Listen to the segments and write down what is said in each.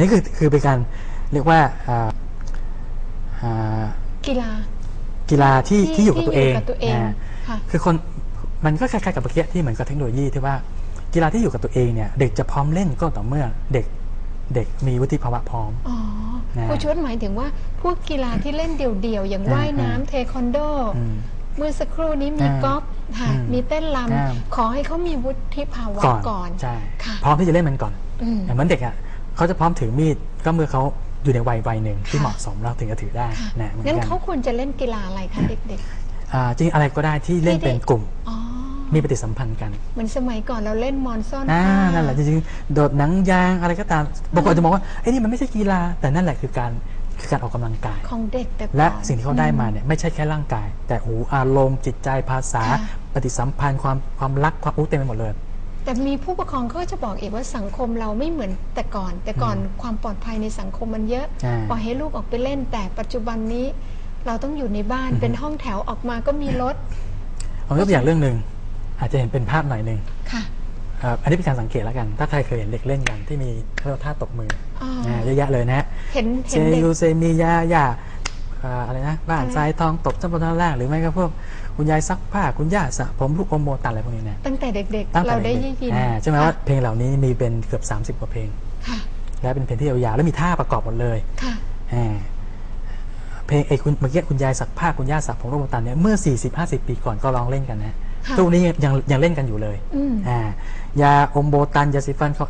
นี่คือคือเป็นการเรียกว่าอ่าอ่ากีฬากีฬาที่ที่อยู่กับตัวเองกับตัวเองนะค่ะคือคนมันก็คล้ายๆกับเมื่อกี้ที่เหมือนกับเทคโนโลยีที่ว่ากีฬาที่อยู่กับตัวเองเนี่ยเด็กจะพร้อมเล่นก็ต่อเมื่อเด็กเด็กมีวุฒิภาวะพร้อมอ๋อนะครูชดหมายถึงว่าพวกกีฬาที่เล่นเดี่ยวๆ อย่างอ่าว่ายน้ำเทควันโดอืมเมื่อสักครู่นี้มีอ่ากอล์ฟค่ะอืมมีเต้นรอ่าำขอให้เขามีวุฒิภาวะก่อนก่อนใช่ค่ะพร้อมที่จะเล่นมันก่อนอืมเหมือนเด็กอะ เขาจะพร้อมถือมีดก็เมื่อเขาอยู่ในวัยวัยหนึ่งที่ค่ะเหมาะสมเราถึงจะถือได้ค่ะนะเหมือนงั้นกันเขาควรจะเล่นกีฬาอะไรคะเด็กอ่าจริงอะไรก็ได้ที่เล่นที่เป็นกลุ่ม ๆ อ๋อ มีปฏิสัมพันธ์กันเหมือนสมัยก่อนเราเล่นมอนซ่อนอ่าผ้านั่นแหละจริงๆโดดหนังยางอะไรก็ตามบางคนอาจจะมองว่าไอ้ยนี่มันไม่ใช่กีฬาแต่นั่นแหละคือการคือการออกกำลังกาย ของเด็กแต่ก่อน และสิ่งที่เขาได้มาเนี่ยไม่ใช่แค่ร่างกาย แต่โอ้โหอารมณ์จิตใจภาษา ค่ะ ปฏิสัมพันธ์ความความรักความอู้เต็มไปหมดเลย แต่มีผู้ปกครองเขาก็จะบอกอีกว่าสังคมเราไม่เหมือนแต่ก่อน แต่ก่อนความปลอดภัยในสังคมมันเยอะอ่าปล่อยให้ลูกออกไปเล่น แต่ปัจจุบันนี้ เราต้องอยู่ในบ้านเป็นห้องแถวออกมาก็มีรถผมยกตัวอย่างเรื่องหนึ่งอาจจะเห็นเป็นภาพหน่อยหนึ่งค่ะเอ่ออันนี้เป็นการสังเกตแล้วกัน ถ้าใครเคยเห็นเด็กเล่นกันที่มีเขาเรียกว่าท่าตบมืออ๋ออ่าเยอะแยะเลยนะฮะ เห็นเซเห็นเด็ก ยูเซมียายา อ่าอะไรนะบ้านอะไรทรายทองตบจ้าบนท่าล่างหรือไม่ก็พวกคุณยายซักผ้าคุณย่าสระผมลูกอมโมตันอะไรพวกนี้นะตั้งแต่เด็กตั้งๆแต่เราได้ด็กๆยินอ่าใช่ไหมค่ะว่าเพลงเหล่านี้มีเป็นเกือบ 30 กว่าเพลงค่ะและเป็นเพลงที่ยาวๆแล้วมีท่าประกอบหมดเลยค่ะอ่าเพลงไอ้คุณเมื่อกี้คุณยายสักผ้าคุณย่าสักผมลูกอมโมตันเนี่ยเมื่อ 40-50 ปีก่อนก็ร้องเล่นกันนะค่ะทุกวันนี้ยังยังเล่นกันอยู่เลยอืมอ่ายาอมโบตันยาสีฟันเขา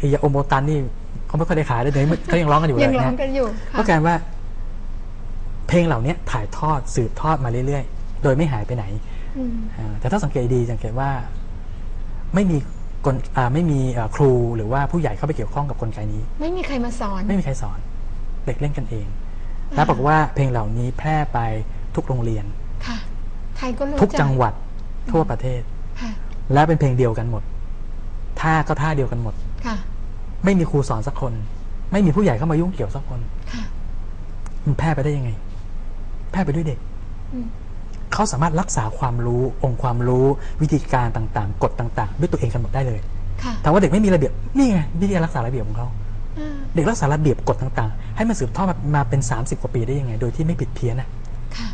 ไอ้ยาอมโบตันนี่เขาไม่ค่อยได้ขายเลยเดี๋ยวนี้เขายังร้องกันอยู่เลยยังร้องนะกันอยู่ก็ค่ะกลารว่า เพลงเหล่านี้ถ่ายทอดสืบทอดมาเรื่อยๆ โดยไม่หายไปไหนอืมอ่าแต่ถ้าสังเกตดีสังเกตว่าไม่มีกลอ่าไม่มีเอ่อครูหรือว่าผู้ใหญ่เข้าไปเกี่ยวข้องกับกลไกนี้ ไม่มีใครมาสอน ไม่มีใครสอน เด็กเล่นกันเองแล้วบอกฏว่าเพลงเหล่านี้แพร่ไปทุกโรงเรียนค่ะใครก็รู้ทุกจังหวัดทั่วประเทศค่ะและเป็นเพลงเดียวกันหมดท่าก็ท่าเดียวกันหมดค่ะ ไม่มีครูสอนสักคน ไม่มีผู้ใหญ่เข้ามายุ่งเกี่ยวสักคนค่ะมันแพร่ไปได้ยังไง แพร่ไปด้วยเด็กอืมเขาสามารถรักษาความรู้องค์ความรู้วิธีการต่างๆ กฎต่างๆ ด้วยตัวเองกันหมดได้เลยค่ะถามว่าเด็กไม่มีระเบียบนี่ไงวิธีการรักษาระเบียบของเขาอ่าเด็กรักษาระเบียบกฎต่างๆ ให้มันสืบทอดมามาเป็น 30 กว่าปีได้ยังไง โดยที่ไม่ผิดเพี้ยนนะค่ะ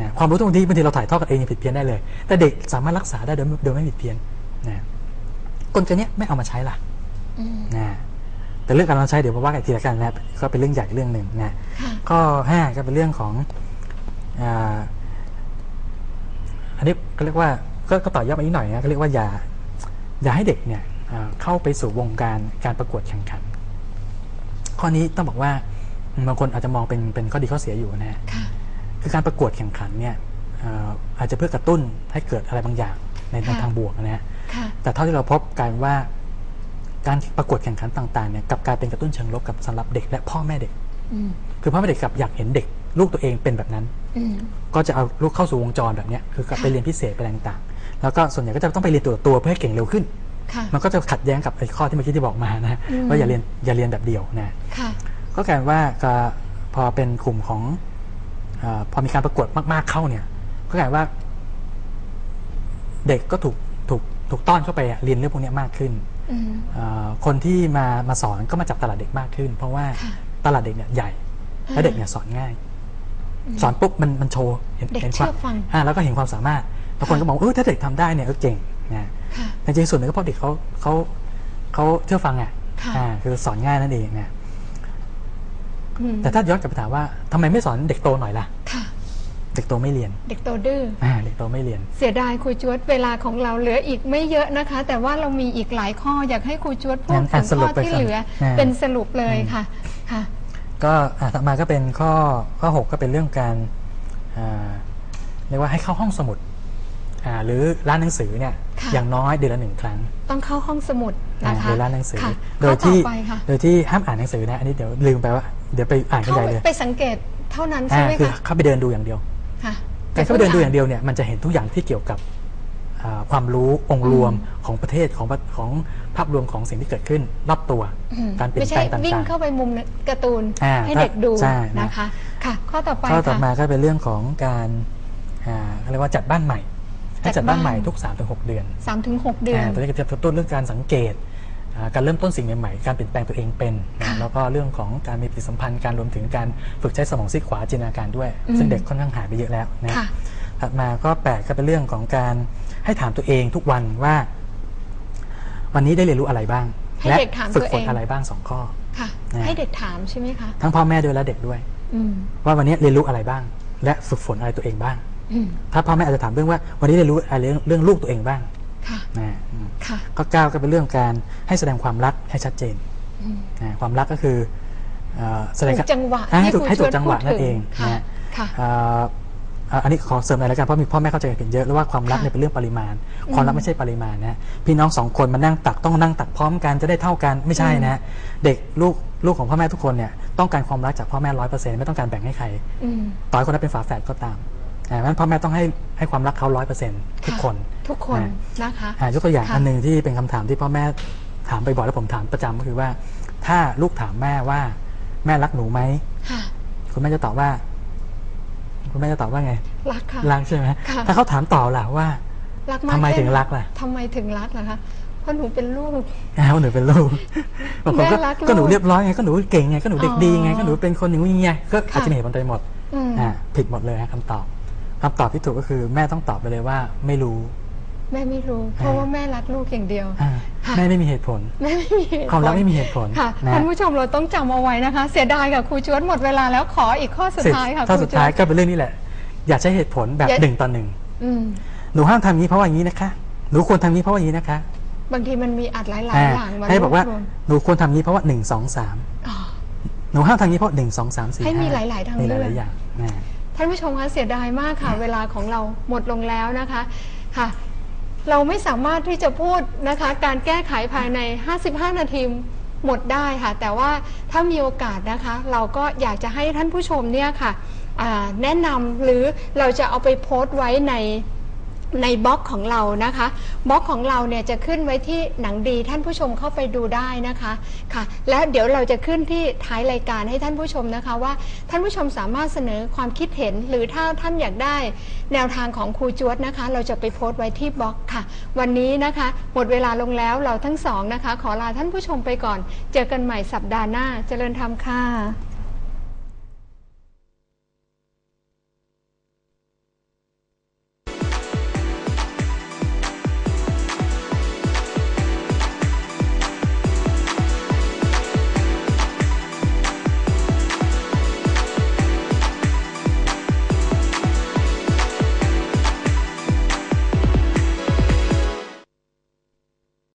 นะความรู้ตรงที่บางทีเราถ่ายทอดกันเองยังผิดเพี้ยนได้เลย แต่เด็กสามารถรักษาได้โดยโดยไม่ผิดเพี้ยนนะกลไกเนี้ยไม่เอามาใช้ล่ะอืมนะแต่เรื่องการเอามาใช้เดี๋ยวมาว่ากันอีกทีละกันนะก็เป็นเรื่องใหญ่เรื่องหนึ่งนะค่ะข้อห้าก็เป็นเรื่องของ อาอันนี้ก็เรียกว่าก็ก็ต่อยอดมาอีกหน่อยนะก็เรียกว่าอย่าอย่าให้เด็กเนี่ยอ่าเข้าไปสู่วงการการประกวดแข่งขัน ข้อนี้ต้องบอกว่าบางคนอาจจะมองเป็นเป็นข้อดีข้อเสียอยู่นะฮะค่ะคือการประกวดแข่งขันเนี่ยอ่าอาจจะเพื่อกระตุ้นให้เกิดอะไรบางอย่างในในค่ะทางบวกนะฮะค่ะแต่เท่าที่เราพบการว่าการประกวดแข่งขันต่างๆเนี่ยกลับกลายเป็นกระตุ้นเชิงลบกับสำหรับเด็กและพ่อแม่เด็กอืมคือพ่อแม่เด็กกลับอยากเห็นเด็ก ลูกตัวเองเป็นแบบนั้น อืม ก็จะเอาลูกเข้าสู่วงจรแบบเนี้ยคือกลับไปเรียนพิเศษไปอะไรต่างๆแล้วก็ส่วนใหญ่ก็จะต้องไปเรียนตัวต่อตัวเพื่อให้เก่งเร็วขึ้น ค่ะ มันก็จะขัดแย้งกับไอ้ข้อที่เมื่อกี้ที่บอกมานะอืม ว่าอย่าเรียนอย่าเรียนแบบเดียวนะ ค่ะ ก็กลายเป็นว่าก็พอเป็นกลุ่มของเออพอมีการประกวดมากๆเข้าเนี่ย ก็กลายเป็นว่า เด็กก็ถูกถูกถูกต้อนเข้าไปอะเรียนเรื่องพวกเนี้ยมากขึ้นอืม เอ่อคนที่มามาสอนก็มาจากตลาดเด็กมากขึ้น เพราะว่าค่ะ ตลาดเด็กเนี่ยใหญ่และเด็กเนี่ยสอนง่าย สอนปุ๊บมันมันโชว์เห็นเด็กเห็นคเชื่วามอฟังอ่าแล้วก็เห็นความสามารถบางคนก็บอกเออถ้าเด็กทำได้เนี่ยก็เก่งนะค่ะแต่จริงๆส่วนหนึ่งก็เพราะเด็กเขาเขาเขาเชื่อฟังอะค่ะอ่าคือสอนง่ายนั่นเองนะอืมแต่ถ้าย้อนกลับไปถามว่าทำไมไม่สอนเด็กโตหน่อยล่ะค่ะเด็กโตไม่เรียน เด็กโตดื้ออ่าเด็กโตไม่เรียน เสียดายครูจวดเวลาของเราเหลืออีกไม่เยอะนะคะ แต่ว่าเรามีอีกหลายข้ออยากให้ครูจวดพูดงั้นถึอะงสรุข้ปอไปที่ก่อนเหลืออ่าเป็นสรุปเลยค่ะค่ะ ก็อ่าต่อมาก็เป็นข้อข้อหกก็เป็นเรื่องการอ่าเรียกว่าให้เข้าห้องสมุดอ่าหรือร้านหนังสือเนี่ยค่ะอย่างน้อยเดือนละหนึ่งครั้ง ต้องเข้าห้องสมุดอ่านะคะหรือร้านหนังสือค่ะโดยข้อที่ต่อไปค่ะโดยที่ห้ามอ่านหนังสือนะอันนี้เดี๋ยวลืมไปว่าเดี๋ยวไปอ่านกันเข้าใหญ่เลยไปสังเกตเท่านั้นใช่อ่าไหมคือคะเข้าไปเดินดูอย่างเดียวค่ะการเข้าไปเดินดูอย่างเดียวเนี่ยมันจะเห็นทุกอย่างที่เกี่ยวกับอ่า ความรู้องค์รวมของประเทศของของภาพรวมของสิ่งที่เกิดขึ้นรอบตัวอืมการเปลี่ยไม่นแปใช่ลงต่างๆวิ่งเข้าไปมุมการ์ตูนอ่าให้เด็กดูใช่นะนะคะค่ะข้อต่อไปข้อต่อค่ะมาก็เป็นเรื่องของการอ่าเรียกว่าจัดบ้านใหม่ให้จัจัดดบ้านบ้านใหม่ทุก 3-6 เดือนสามถึงหกเดือนอ่าตัวนี้ก็จะกระตุ้นเรื่องการสังเกตอ่าการเริ่มต้นสิ่งใหม่ๆ การเปลี่ยนแปลงตัวเองเป็นนะค่ะแล้วก็เรื่องของการมีปฏิสัมพันธ์ การรวมถึงการฝึกใช้สมองซีกขวาจินตนาการด้วยอืมซึ่งเด็กค่อนข้างหายไปเยอะแล้วนะค่ะถัดมาก็แปดก็เป็นเรื่องของการ ให้ถามตัวเองทุกวันว่า วันนี้ได้เรียนรู้อะไรบ้างให้และเด็กถามฝึกตัวฝนเองอะไรบ้างสองข้อค่ะนะให้เด็กถามใช่ไหมคะ ทั้งพ่อแม่ด้วยและเด็กด้วยอืมว่าวันนี้เรียนรู้อะไรบ้าง และฝึกฝนอะไรตัวเองบ้างอืมถ้าพ่อแม่อาจจะถามเรื่องว่า วันนี้เรียนรู้อะไรเรื่องเรื่องลูกตัวเองบ้างค่ะนะอืมค่ะข้อเก้าก็เป็นเรื่องการให้แสดงความรักให้ชัดเจนอืมนะความรักก็คือเอ่อแสดงถูกจังหวะอ่าให้ที่ถูกครูให้ถูชวกนจังหวะพูดนั่นเองถึงนะค่ะเอ่อเอ่ออันนี้ขอเสริมหน่อยแล้วกันเพราะมีพ่อแม่เข้าใจกันเยอะแล้วว่าความรักค่ะเนี่ยเป็นเรื่องปริมาณ ความรักไม่ใช่ปริมาณนะพี่น้องสองคนมานั่งตักต้องนั่งตักพร้อมกันจะได้เท่ากันไม่ใช่นะ เด็กลูกลูกของพ่อแม่ทุกคนเนี่ยต้องการความรักจากพ่อแม่ร้อยเปอร์เซ็นต์ไม่ต้องการแบ่งให้ใครอืมต่อให้คนนั้นเป็นฝาแฝดก็ตามอ่าเพราะฉะนั้นพ่อแม่ต้องให้ให้ความรักเขาร้อยเปอร์เซ็นต์ทุกคนทุกคนอ่านะคะอ่ายกตัวอย่างค่ะอันหนึ่งที่เป็นคำถามที่พ่อแม่ถามไปบ่อยแล้วผมถามประจำก็คือว่า ถ้าลูกถามแม่ว่า แม่รักหนูไหมค่ะคุณแม่จะตอบว่า คุณแม่จะตอบว่าไง รักค่ะ รักใช่ไหมค่ะ ถ้าเขาถามต่อล่ะว่า รักมากทำไมแค่ถึงหนรักล่ะ ทำไมถึงรักล่ะคะ เพราะหนูเป็นลูก อ้าวหนูเป็นลูกบางคนก็แม่รักลูกก็หนูเรียบร้อยไงก็หนูเก่งไงก็หนูเด็กดีไงอ๋อก็หนูเป็นคนอย่างนี้ไงก็ค่ะ อาจจะมีเหตุผลไปหมดอืมอ่าผิดหมดเลยฮะคำตอบคำตอบที่ถูกก็คือแม่ต้องตอบไปเลยว่าไม่รู้ แม่ไม่รู้ เพราะว่าแม่รักลูกอย่างเดียว อ่าค่ะแม่ไม่มีเหตุผล แม่ไม่มีเหตุความรักผลไม่มีเหตุผลค่ะนะ ท่านผู้ชมเราต้องจำเอาไว้นะคะ เสียดายค่ะครูชวนหมดเวลาแล้วขออีกข้อสุดท้ายค่ะข้อครูสุดชวท้ายน ก็เป็นเรื่องนี้แหละ อย่าใช้เหตุผลแบบอย่า หนึ่งต่อหนึ่งอืมหนูห้ามทำอย่างนี้เพราะว่าอย่างนี้นะคะหนูควรทำอย่างนี้เพราะว่าอย่างนี้นะคะบางทีมันมีอัดหลายๆอ่าอย่างมให้บอกว่ารวมหนูควรทำอย่างนี้เพราะว่าหนึ่งสองสามอ๋อ หนูห้ามทำอย่างนี้เพราะหนึ่งสองสามสี่ให้มีห้หลาย ๆทางมีหเลือก ลายๆอย่างอ่าท่านผู้ชมคะเสียดายมากค่ะ เวลาของเราหมดลงแล้วนะคะค่ะ เราไม่สามารถที่จะพูดนะคะ การแก้ไขภายใน 55 นาทีหมดได้ค่ะ แต่ว่าถ้ามีโอกาสนะคะ เราก็อยากจะให้ท่านผู้ชมเนี่ยค่ะแนะนำหรือเราจะเอาไปโพสต์ไว้ใน ในบล็อกของเรานะคะบล็อกของเราเนี่ยจะขึ้นไว้ที่หนังดีท่านผู้ชมเข้าไปดูได้นะคะค่ะ แล้วเดี๋ยวเราจะขึ้นที่ท้ายรายการให้ท่านผู้ชมนะคะว่าท่านผู้ชมสามารถเสนอความคิดเห็น หรือถ้าท่านอยากได้แนวทางของครูจวดนะคะ เราจะไปโพสต์ไว้ที่บล็อกค่ะ วันนี้นะคะหมดเวลาลงแล้วเราทั้งสองนะคะ ขอลาท่านผู้ชมไปก่อน เจอกันใหม่สัปดาห์หน้าเจริญธรรมค่ะ